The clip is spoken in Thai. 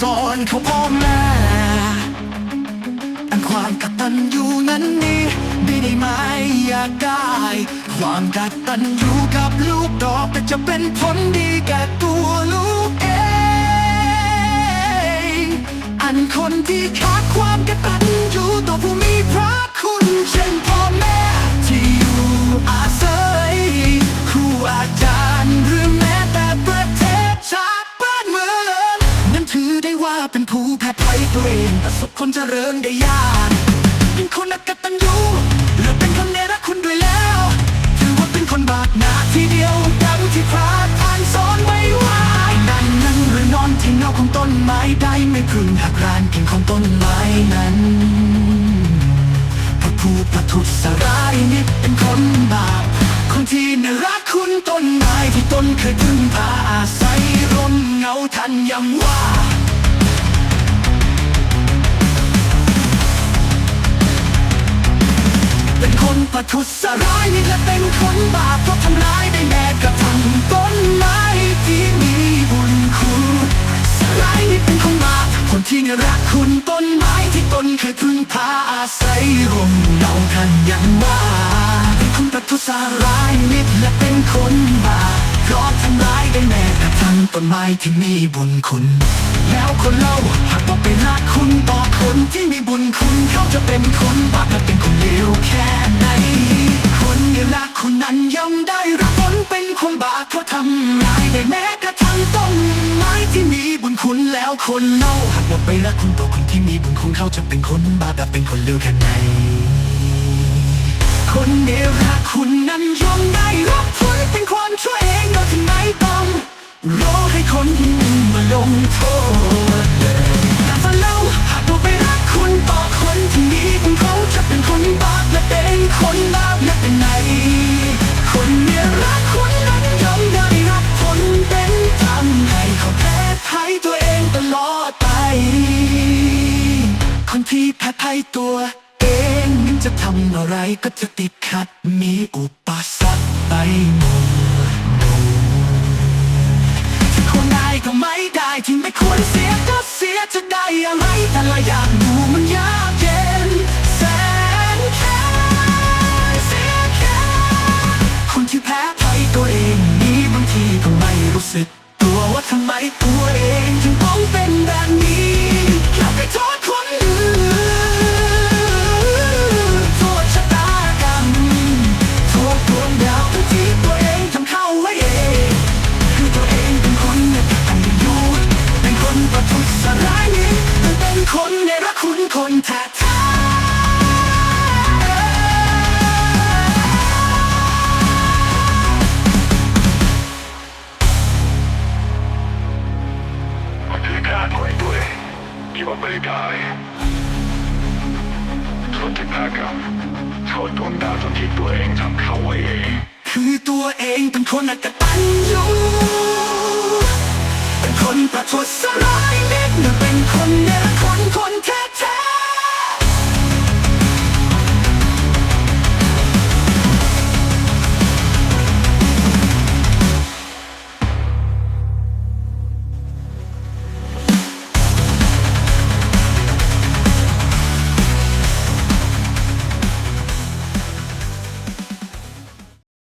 สอนเขาพ่อแม่อันความกตัญญูนั้นนี่ดีได้ไหมอยากได้ ความกตัญญูกับลูกดอกแต่จะเป็นผลดีแก่ตัวลูกเอง อันคนที่ขาดความกตัญญูต่อผู้มี เป็นผู้แพ้ภัยตัวเองประสบคนเจริญได้ยากเป็นคนอกตัญญูหรือเป็นคนเนรคุณด้วยแล้ว ถือว่าเป็นคนบาปหนาทีเดียวดังที่พระท่านสอนไว้ว่านั่งนั่งหรือนอนที่เงาของต้นไม้ได้ไม่พึงหักรานกิ่งของต้นไม้นั้นพระผู้ประทุษร้ายนิดเป็นคนบาปคนที่น่ารักคุณต้นไม้ที่ต้นเคยพึ่งพาอาศัยร่มเงาทันยังว่า ทุษร้ายนี่และเป็นคนบาปเพราะทำร้ายได้แม้กระทั่งต้นไม้ที่มีบุญคุณสร้ายนี่เป็นคนบาปคนที่เนี่รักคุณต้นไม้ที่ตนเคยพึ่งพาอาศัยร่มเงาทันยังว่าเป็นคนประทุษร้ายนิดและเป็นคนบาปเพราะทำร้ายได้แม้กระทั่งต้นไม้ที่มีบุญคุณ แล้วคนเล่า นั้นย่อมได้รับผลเป็นคนบาปเพราะทำร้ายได้แม้กระทั่งต้นไม้ที่มีบุญคุณแล้วคนเล่าหากว่าไปรักคุณต่อคนที่มีบุญคุณเขาจะเป็นคนบาปแบบเป็นคนเลวแค่ไหนคนเดียวรักคุณนั้นย ที่แพ้ภัยตัวเองจะทำอะไรก็จะติดขัด มีอุปสรรคไปหมดที่ควรได้ก็ไม่ได้ที่ไม่ควรเสียก็เสียจะได้อะไรแต่ละอย่างดูมันยากเย็นแสนแค่เสียแค่คนที่แพ้ภัยตัวเองนี้บางทีก็ไม่รู้สึก ตัวว่าทำไมตัวเองถึง คนแท้ๆถือการไว้ด้วยที่ว่าไม่ได้ส่วนที่แพ้กรรมโทษดวงดาวจนที่ตัวเองทำเขาไว้เองคือตัวเองเป็นคนอกตัญญูเป็นคนประทุษร้ายนิดหนึ่ง